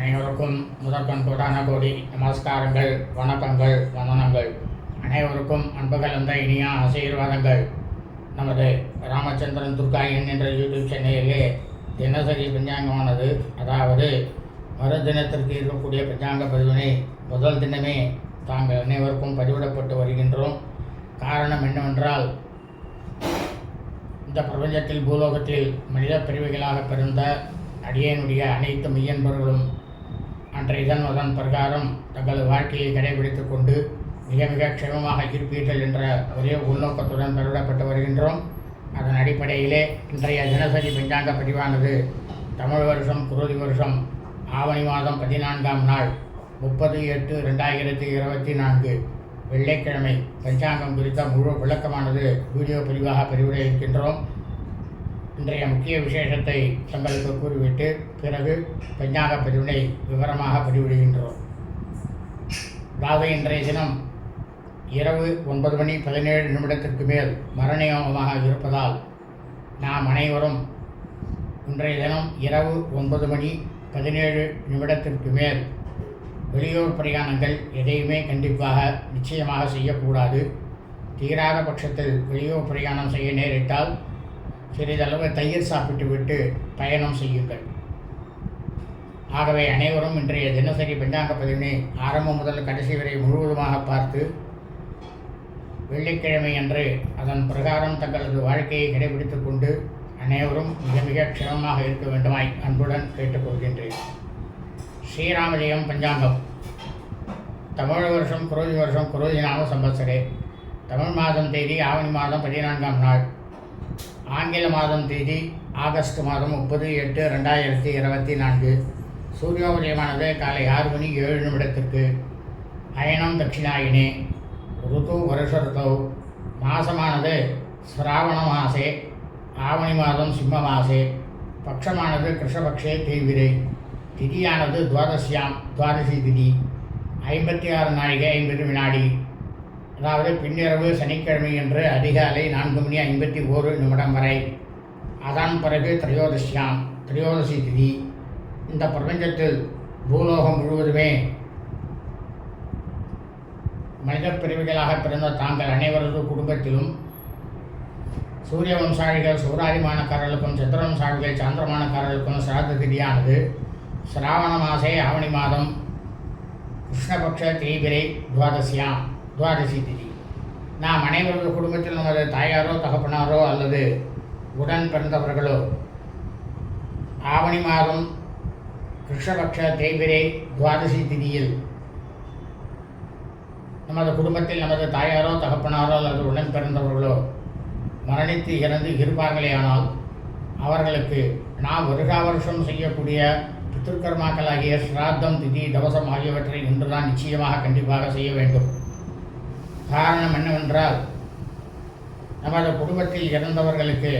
அனைவருக்கும் முதற்கண் கோடி நமஸ்காரங்கள் வணக்கங்கள் வந்தனங்கள். அனைவருக்கும் அன்பு கலந்த இனிய ஆசீர்வாதங்கள். நமது ராமச்சந்திரன் துர்காயன் என்ற யூடியூப் சேனலிலே தினசரி பஞ்சாங்கமானது அதாவது மறு தினத்திற்கு இருக்கக்கூடிய பஞ்சாங்க பதிவினை முதல் தினமே தாங்கள் அனைவருக்கும் பதிவிடப்பட்டு வருகின்றோம். காரணம் என்னவென்றால் இந்த பிரபஞ்சத்தில் பூலோகத்தில் மனித பிரிவுகளாக பிறந்த அடியனுடைய அனைத்து மெய்யன்பர்களும் அன்றைய இதன் அதன் பிரகாரம் தங்களது வாழ்க்கையை கடைபிடித்துக் கொண்டு மிக மிக க்ஷேமமாக இருப்பீர்கள் என்ற ஒரே உள்நோக்கத்துடன் பெருடப்பட்டு வருகின்றோம். அதன் அடிப்படையிலே இன்றைய தினசரி பஞ்சாங்க பதிவானது தமிழ் வருஷம் குருதி வருஷம் ஆவணி மாதம் பதினான்காம் நாள் முப்பது எட்டு ரெண்டாயிரத்தி இருபத்தி நான்கு. வெள்ளிக்கிழமை பஞ்சாங்கம் குறித்த முழு விளக்கமானது வீடியோ பதிவாக பதிவிட இருக்கின்றோம். இன்றைய முக்கிய விசேஷத்தை தங்களுக்கு கூறிவிட்டு பிறகு பஞ்சாங்க பதிவினை விவரமாக பதிவிடுகின்றோம். அதாவது இன்றைய தினம் இரவு ஒன்பது மணி பதினேழு நிமிடத்திற்கு மேல் மரணயோகமாக இருப்பதால் நாம் அனைவரும் இன்றைய தினம் இரவு ஒன்பது மணி பதினேழு நிமிடத்திற்கு மேல் வெளியூர் பிரயாணங்கள் எதையுமே கண்டிப்பாக நிச்சயமாக செய்யக்கூடாது. தீராத பட்சத்தில் வெளியூர் பிரயாணம் செய்ய நேரிட்டால் சிறிதளவு தயிர் சாப்பிட்டு விட்டு பயணம் செய்யுங்கள். ஆகவே அனைவரும் இன்றைய தினசரி பஞ்சாங்க பதிவினை ஆரம்பம் முதல் கடைசி வரை முழுவதுமாக பார்த்து வெள்ளிக்கிழமை அன்று அதன் பிரகாரம் தங்களது வாழ்க்கையை கடைபிடித்துக் கொண்டு அனைவரும் மிக மிக க்ஷமமாக இருக்க வேண்டுமாய் அன்புடன் கேட்டுக்கொள்கின்றேன் ஸ்ரீராமஜெயம் பஞ்சாங்கம். தமிழ் வருஷம் குரோதி வருஷம் குரோதி நாம சம்பத்சரே. தமிழ் மாதம் தேதி ஆவணி மாதம் பதினான்காம் நாள். ஆங்கில மாதம் தேதி ஆகஸ்ட் மாதம் முப்பது எட்டு ரெண்டாயிரத்தி இருபத்தி நான்கு. சூரியோதயமானது காலை ஆறு மணி ஏழு நிமிடத்திற்கு. அயனம் தட்சிணாயினே. ருது வருஷ ருதௌ மாசமானது சிராவண மாசே. ஆவணி மாதம் சிம்ம மாசே. பட்சமானது கிருஷ்ணபக்ஷே தீவிரை. திதியானது துவாதசியாம் துவாதசி திதி. ஐம்பத்தி ஆறு நாழிகை ஐம்பது வினாடி. அதாவது பின்னிரவு சனிக்கிழமை என்று அதிகாலை நான்கு மணி ஐம்பத்தி ஓரு நிமிடம் வரை. அதன் பிறகு திரையோதசியாம். திரையோதசி திதி. இந்த பிரபஞ்சத்தில் பூலோகம் முழுவதுமே மனித பிரிவுகளாக பிறந்த தாங்கள் அனைவரது குடும்பத்திலும் சூரிய வம்சாளிகள் சூராதிமானக்காரர்களுக்கும் சந்திர சாந்திரமானக்காரர்களுக்கும் சிராத்த திதியானது. சிராவண மாசே ஆவணி மாதம். கிருஷ்ணபக்ஷ தீபிரை துவாதசியாம். துவாதசி திதி. நாம் அனைவரது குடும்பத்தில் நமது தாயாரோ தகப்பனாரோ அல்லது உடன் பிறந்தவர்களோ ஆவணி மாதம் கிருஷ்ணபக்ஷ தேய்பிரை துவாதசி திதியில் நமது குடும்பத்தில் நமது தாயாரோ தகப்பனாரோ அல்லது உடன் பிறந்தவர்களோ மரணித்து இறந்து இருப்பார்களேயானால் அவர்களுக்கு நாம் வருஷா வருஷம் செய்யக்கூடிய பித்திருக்கர்மாக்களாகிய ஸ்ராத்தம் திதி தவசம் ஆகியவற்றை இன்றுதான் நிச்சயமாக கண்டிப்பாக செய்ய வேண்டும். காரணம் என்னவென்றால் நமது குடும்பத்தில் இறந்தவர்களுக்கு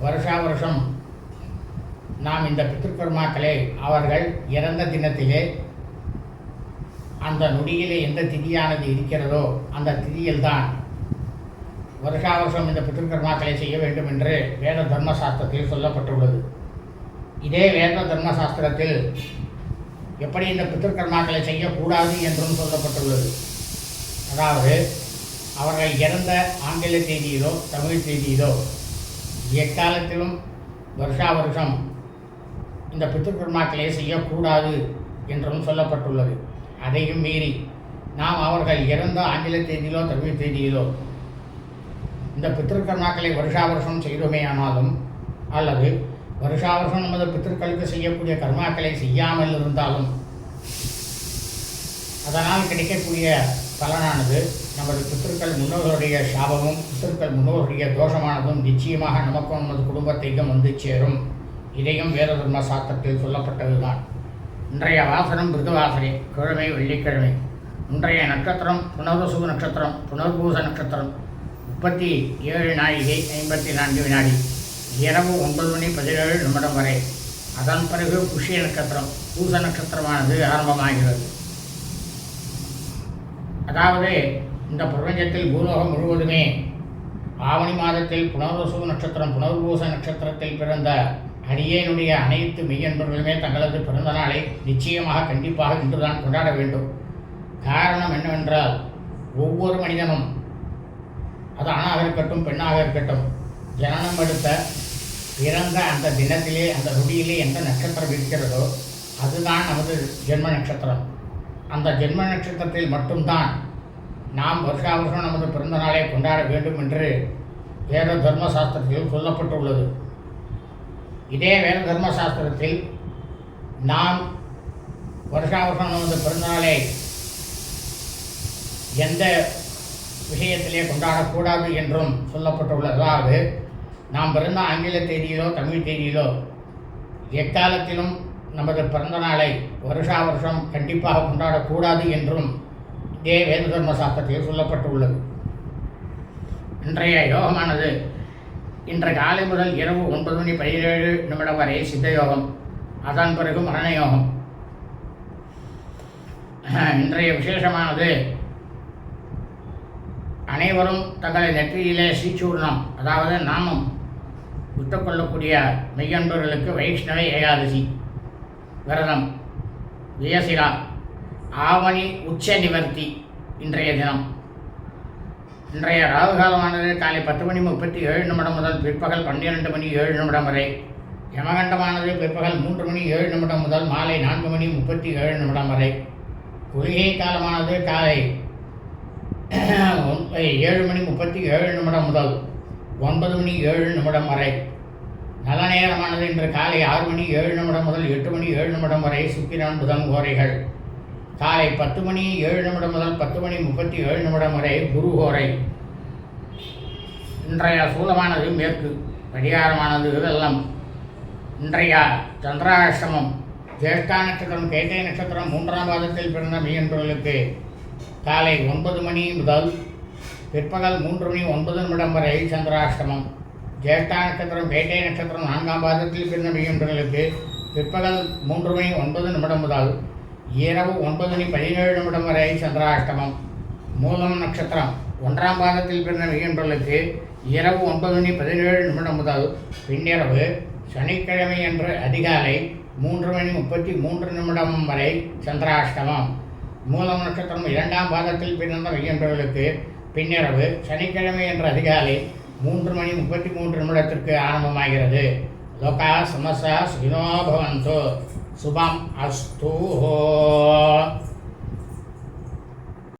வருஷா வருஷம் நாம் இந்த பித்திருக்கர்மாக்களை அவர்கள் இறந்த தினத்திலே அந்த நொடியிலே எந்த திதியானது இருக்கிறதோ அந்த திதியில்தான் வருஷா வருஷம் இந்த பித்திருக்கர்மாக்களை செய்ய வேண்டும் என்று வேத தர்மசாஸ்திரத்தில் சொல்லப்பட்டுள்ளது. இதே வேத தர்மசாஸ்திரத்தில் எப்படி இந்த பித்திருக்கர்மாக்களை செய்யக்கூடாது என்றும் சொல்லப்பட்டுள்ளது. அதாவது அவர்கள் இறந்த ஆங்கில தேதியிலோ தமிழ் தேதியிலோ எக்காலத்திலும் வருஷா வருஷம் இந்த பித்திருக்கர்மாக்களை செய்யக்கூடாது என்றும் சொல்லப்பட்டுள்ளது. அதையும் மீறி நாம் அவர்கள் இறந்த ஆங்கில தேதியிலோ தமிழ் தேதியிலோ இந்த பித்திருக்கர்மாக்களை வருஷா வருஷம் செய்தோமேயானாலும் அல்லது வருஷா வருஷம் நமது பித்திருக்களுக்கு செய்யக்கூடிய கர்மாக்களை செய்யாமல் இருந்தாலும் அதனால் கிடைக்கக்கூடிய பலனானது நமது பித்திருக்கள் முன்னோர்களுடைய சாபமும் பித்திருக்கள் முன்னோர்களுடைய தோஷமானதும் நிச்சயமாக நமக்கும் நமது குடும்பத்தையும் வந்து சேரும். இதையும் வேத தர்ம சாஸ்திரத்தில் சொல்லப்பட்டதுதான். இன்றைய வாசனம் பிருதுவாசனை கிழமை வெள்ளிக்கிழமை. இன்றைய நட்சத்திரம் புனர்வசு நட்சத்திரம் புனர்பூச நட்சத்திரம். முப்பத்தி ஏழு நாழிகை ஐம்பத்தி நான்கு வினாடி. இரவு ஒன்பது மணி பதினேழு நிமிடம் வரை. அதன் பிறகு புஷ்ய நட்சத்திரம் பூச நட்சத்திரமானது ஆரம்பமாகிறது. அதாவது இந்த பிரபஞ்சத்தில் பூலோகம் முழுவதுமே ஆவணி மாதத்தில் புனர்வசு நட்சத்திரம் புனர்பூச நட்சத்திரத்தில் பிறந்த அடியேனுடைய அனைத்து மெய்யன்பர்களுமே தங்களது பிறந்த நாளை நிச்சயமாக கண்டிப்பாக இன்றுதான் கொண்டாட வேண்டும். காரணம் என்னவென்றால் ஒவ்வொரு மனிதனும் அது ஆணாக இருக்கட்டும் பெண்ணாக இருக்கட்டும் ஜனனம் எடுத்த பிறந்த அந்த தினத்திலே அந்த நொடியிலே எந்த நட்சத்திரம் இருக்கிறதோ அதுதான் நமது ஜென்ம நட்சத்திரம். அந்த ஜென்ம நட்சத்திரத்தில் மட்டும்தான் நாம் வருஷா வருஷம் நமது பிறந்த நாளை கொண்டாட வேண்டும் என்று வேத தர்மசாஸ்திரத்திலும் சொல்லப்பட்டுள்ளது. இதே வேத தர்ம சாஸ்திரத்தில் நாம் வருஷா வருஷம் நமது பிறந்த நாளை எந்த விஷயத்திலே கொண்டாடக்கூடாது என்றும் சொல்லப்பட்டுள்ளது. அதாவது நாம் பிறந்த ஆங்கில தேதியிலோ தமிழ் தேதியிலோ எக்காலத்திலும் நமது பிறந்த நாளை வருஷா வருஷம் கண்டிப்பாக கொண்டாடக்கூடாது என்றும் இதே வேத தர்ம சாஸ்திரத்தில் சொல்லப்பட்டுள்ளது. இன்றைய யோகமானது இன்று காலை முதல் இரவு ஒன்பது மணி பதினேழு நிமிடம் வரை சித்த யோகம் அதன் பிறகு மரண யோகம் இன்றைய விசேஷமானது அனைவரும் தங்களை நெற்றியிலே சீச்சூர்ணம் அதாவது நாமம் விட்டுக்கொள்ளக்கூடிய மெய்யன்பர்களுக்கு வைஷ்ணவ ஏகாதசி. விரதம். வியசிரா ஆவணி உச்ச நிவர்த்தி இன்றைய தினம். இன்றைய ராகு காலமானது காலை பத்து மணி முப்பத்தி ஏழு நிமிடம் முதல் பிற்பகல் பன்னிரெண்டு மணி ஏழு நிமிடம் வரை. யமகண்டமானது பிற்பகல் மூன்று மணி ஏழு நிமிடம் முதல் மாலை நான்கு மணி முப்பத்தி ஏழு நிமிடம் வரை. குளிகை காலமானது காலை ஏழு மணி முப்பத்தி ஏழு நிமிடம் முதல் ஒன்பது மணி ஏழு நிமிடம் வரை. நல்ல நேரமானது இன்று காலை ஆறு மணி ஏழு நிமிடம் முதல் எட்டு மணி ஏழு நிமிடம் வரை சுக்கிரன் புதன் கோரைகள். காலை பத்து மணி ஏழு நிமிடம் முதல் பத்து மணி முப்பத்தி ஏழு நிமிடம் வரை குரு கோரை. இன்றைய சூலமானது மேற்கு கடிகாரமானது வெள்ளம். இன்றைய சந்திராஷ்டமம் ஜேஷ்டா நட்சத்திரம் கேட்டை நட்சத்திரம் மூன்றாம் பாதத்தில் பிறந்த மீன்பர்களுக்கு காலை ஒன்பது மணி முதல் பிற்பகல் மூன்று மணி ஒன்பது நிமிடம் வரை சந்திராஷ்டமம். ஜேஷ்டா நட்சத்திரம் வேட்டை நட்சத்திரம் நான்காம் பாதத்தில் பிறந்த மீன்பர்களுக்கு பிற்பகல் மூன்று மணி ஒன்பது நிமிடம் முதல் இரவு ஒன்பது மணி பதினேழு நிமிடம் வரை சந்திராஷ்டமம். மூலம் நட்சத்திரம் ஒன்றாம் பாதத்தில் பிறந்த மீன்பர்களுக்கு இரவு ஒன்பது மணி பதினேழு நிமிடம் முதல் பின்னிரவு சனிக்கிழமை அன்று அதிகாலை மூன்று மணி முப்பத்தி மூன்று நிமிடம் வரை சந்திராஷ்டமம். மூலம் நட்சத்திரம் இரண்டாம் பாதத்தில் பிறந்த மையன்றவர்களுக்கு பின்னிரவு சனிக்கிழமை என்ற அதிகாலை மூன்று மணி முப்பத்தி மூன்று நிமிடத்திற்கு ஆரம்பமாகிறது. லோகா சமசா சுகினோ பவந்தோ. சுபம் அஸ்து